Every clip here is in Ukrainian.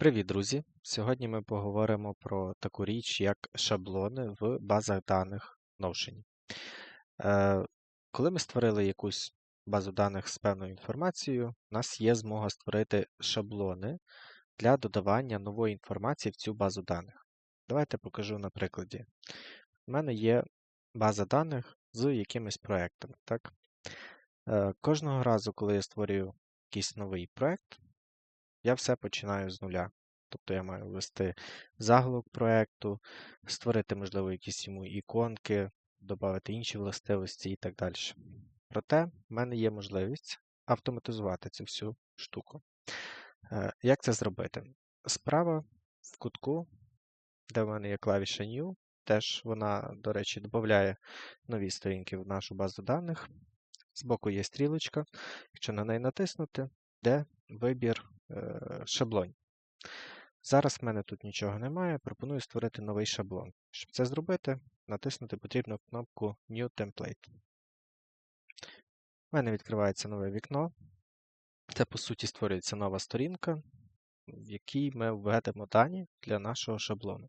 Привіт, друзі! Сьогодні ми поговоримо про таку річ, як шаблони в базах даних Notion. Е, Коли ми створили якусь базу даних з певною інформацією, у нас є змога створити шаблони для додавання нової інформації в цю базу даних. Давайте покажу на прикладі. У мене є база даних з якимись проектами. Так? Е, Кожного разу, коли я створюю якийсь новий проект, я все починаю з нуля. Тобто я маю ввести заголовок проєкту, створити, можливо, якісь йому іконки, додати інші властивості і так далі. Проте в мене є можливість автоматизувати цю всю штуку. Е, як це зробити? Справа в кутку, де в мене є клавіша New, теж вона, до речі, додає нові сторінки в нашу базу даних. Збоку є стрілочка. Якщо на неї натиснути, де вибір е. Зараз в мене тут нічого немає, пропоную створити новий шаблон. Щоб це зробити, натиснути потрібну кнопку New Template. У мене відкривається нове вікно. Це, по суті, створюється нова сторінка, в якій ми введемо дані для нашого шаблону.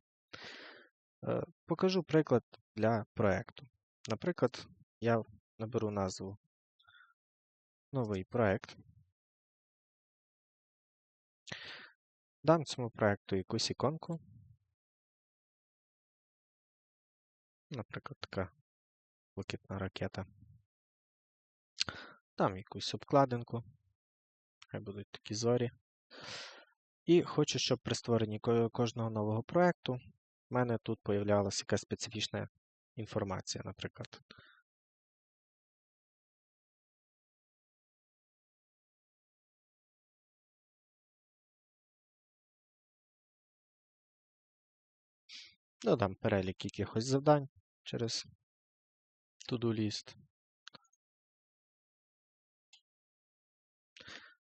Е, покажу приклад для проєкту. Наприклад, я наберу назву Новий проєкт. Дам цьому проєкту якусь іконку. Наприклад, така блакитна ракета. Дам якусь обкладинку. Хай будуть такі зорі. І хочу, щоб при створенні кожного нового проєкту в мене тут появлялася якась специфічна інформація, наприклад. Додам перелік якихось завдань через to-do list.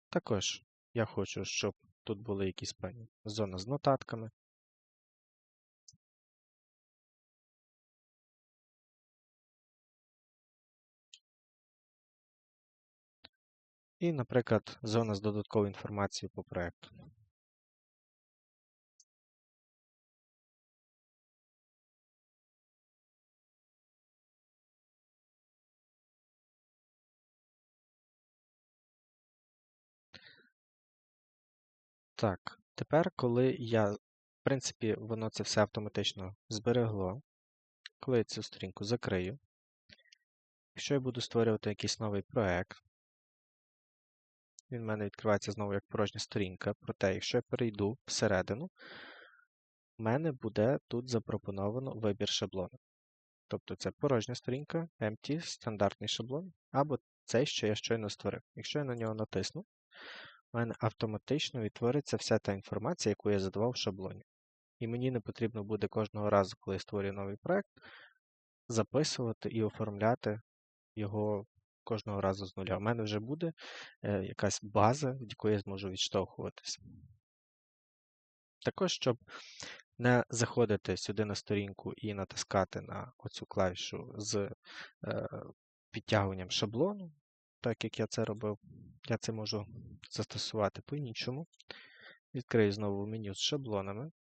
Також я хочу, щоб тут були якісь певні зони з нотатками. І, наприклад, зона з додатковою інформацією по проєкту. Так, тепер, коли я, в принципі, воно це все автоматично зберегло, коли я цю сторінку закрию, якщо я буду створювати якийсь новий проект, він в мене відкривається знову як порожня сторінка, проте, якщо я перейду всередину, в мене буде тут запропоновано вибір шаблону. Тобто це порожня сторінка, empty, стандартний шаблон, або цей, що я щойно створив. Якщо я на нього натисну, у мене автоматично відтвориться вся та інформація, яку я задавав в шаблоні. І мені не потрібно буде кожного разу, коли я створюю новий проект, записувати і оформляти його кожного разу з нуля. У мене вже буде е, якась база, від якої я зможу відштовхуватися. Також, щоб не заходити сюди на сторінку і натискати на оцю клавішу з е, підтягуванням шаблону, так як я це робив, я це можу застосувати по-іншому. Відкрию знову меню з шаблонами.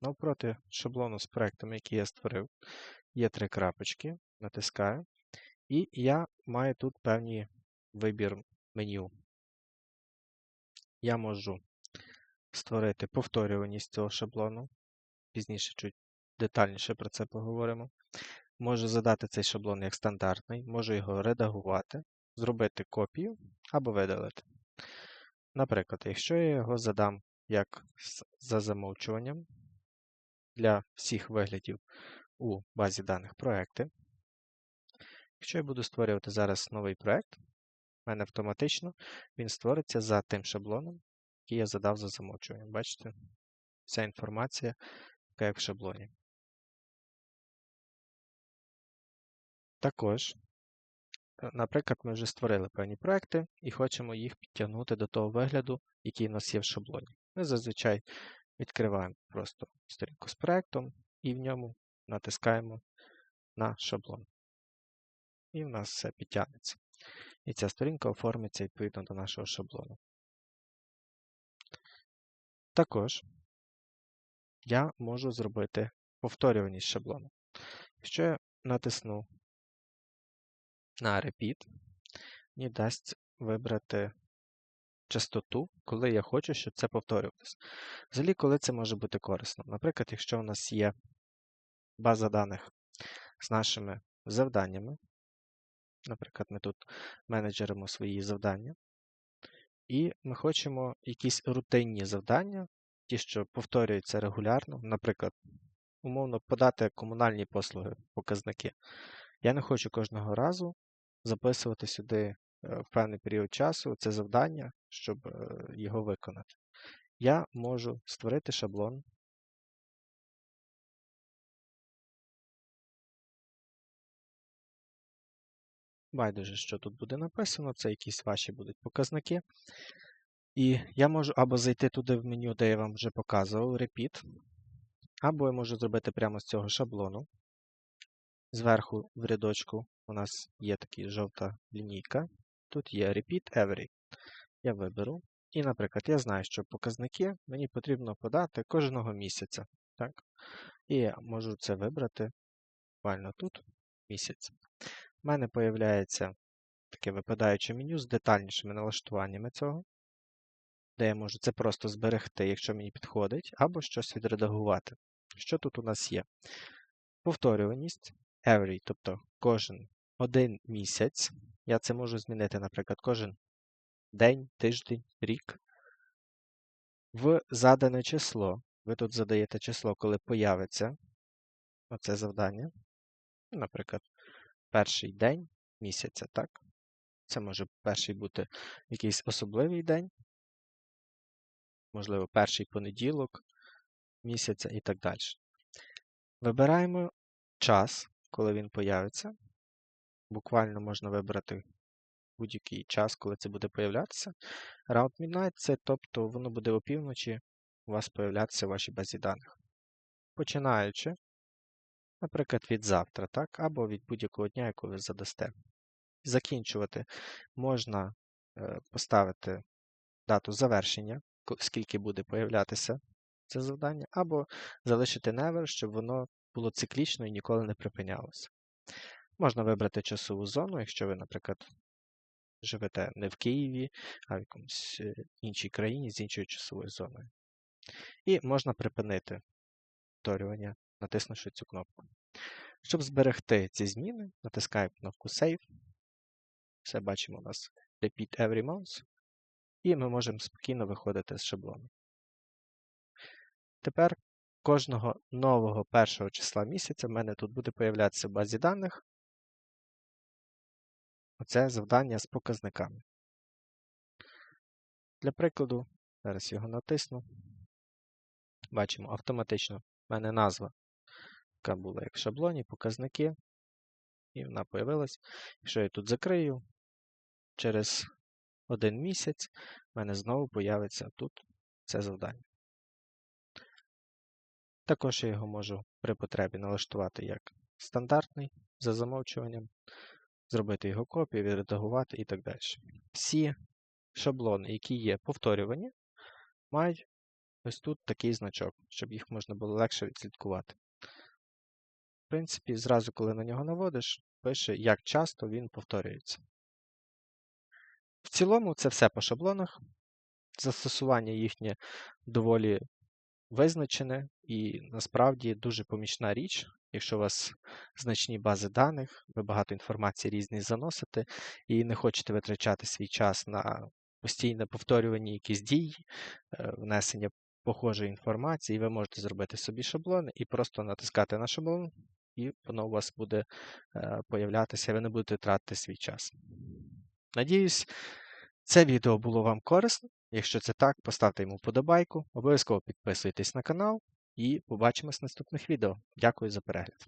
Навпроти шаблону з проектами, які я створив, є три крапочки, натискаю. І я маю тут певний вибір меню. Я можу створити повторюваність цього шаблону. Пізніше чуть детальніше про це поговоримо. Можу задати цей шаблон як стандартний, можу його редагувати зробити копію або видалити. Наприклад, якщо я його задам як за замовчуванням для всіх виглядів у базі даних проекти, якщо я буду створювати зараз новий проект, в мене автоматично він створиться за тим шаблоном, який я задав за замовчуванням. Бачите? Вся інформація, яка є в шаблоні. Також наприклад, ми вже створили певні проекти і хочемо їх підтягнути до того вигляду, який у нас є в шаблоні. Ми зазвичай відкриваємо просто сторінку з проектом і в ньому натискаємо на шаблон. І в нас все підтягнеться. І ця сторінка оформиться відповідно до нашого шаблону. Також я можу зробити повторюваність шаблону. Якщо я натисну на Repeat, мені дасть вибрати частоту, коли я хочу, щоб це повторювалося. Взагалі, коли це може бути корисно. Наприклад, якщо у нас є база даних з нашими завданнями, наприклад, ми тут менеджеримо свої завдання, і ми хочемо якісь рутинні завдання, ті, що повторюються регулярно, наприклад, умовно подати комунальні послуги, показники. Я не хочу кожного разу записувати сюди е, в певний період часу це завдання, щоб е, його виконати. Я можу створити шаблон. Байдуже, що тут буде написано, це якісь ваші будуть показники. І я можу або зайти туди в меню, де я вам вже показував, Repeat, або я можу зробити прямо з цього шаблону. Зверху в рядочку у нас є така жовта лінійка. Тут є Repeat Every. Я виберу. І, наприклад, я знаю, що показники мені потрібно подати кожного місяця. Так? І я можу це вибрати буквально тут місяць. У мене з'являється таке випадаюче меню з детальнішими налаштуваннями цього, де я можу це просто зберегти, якщо мені підходить, або щось відредагувати. Що тут у нас є? Повторюваність every, тобто кожен один місяць. Я це можу змінити, наприклад, кожен день, тиждень, рік. В задане число. Ви тут задаєте число, коли появиться оце завдання. Наприклад, перший день місяця, так? Це може перший бути якийсь особливий день, можливо, перший понеділок місяця і так далі. Вибираємо час, коли він появиться. Буквально можна вибрати будь-який час, коли це буде появлятися. Round Midnight це тобто воно буде опівночі у вас появлятися в вашій базі даних. Починаючи, наприклад, від завтра, так, або від будь-якого дня, якого ви задасте. Закінчувати можна е, поставити дату завершення, скільки буде появлятися це завдання, або залишити never, щоб воно було циклічно і ніколи не припинялося. Можна вибрати часову зону, якщо ви, наприклад, живете не в Києві, а в якомусь е, іншій країні з іншою часовою зоною. І можна припинити повторювання, натиснувши цю кнопку. Щоб зберегти ці зміни, натискаємо кнопку Save. Все бачимо у нас Repeat Every Month. І ми можемо спокійно виходити з шаблону. Тепер кожного нового першого числа місяця в мене тут буде появлятися в базі даних оце завдання з показниками. Для прикладу, зараз його натисну. Бачимо, автоматично в мене назва, яка була як в шаблоні, показники. І вона появилась. Якщо я тут закрию, через один місяць в мене знову появиться тут це завдання. Також я його можу при потребі налаштувати як стандартний за замовчуванням, зробити його копію, відредагувати і так далі. Всі шаблони, які є повторювані, мають ось тут такий значок, щоб їх можна було легше відслідкувати. В принципі, зразу, коли на нього наводиш, пише, як часто він повторюється. В цілому, це все по шаблонах. Застосування їхнє доволі визначене і насправді дуже помічна річ, якщо у вас значні бази даних, ви багато інформації різні заносите і не хочете витрачати свій час на постійне повторювання якісь дій, е, внесення похожої інформації, ви можете зробити собі шаблони і просто натискати на шаблон, і воно у вас буде е, появлятися, ви не будете тратити свій час. Надіюсь, це відео було вам корисно. Якщо це так, поставте йому вподобайку, обов'язково підписуйтесь на канал і побачимось в наступних відео. Дякую за перегляд.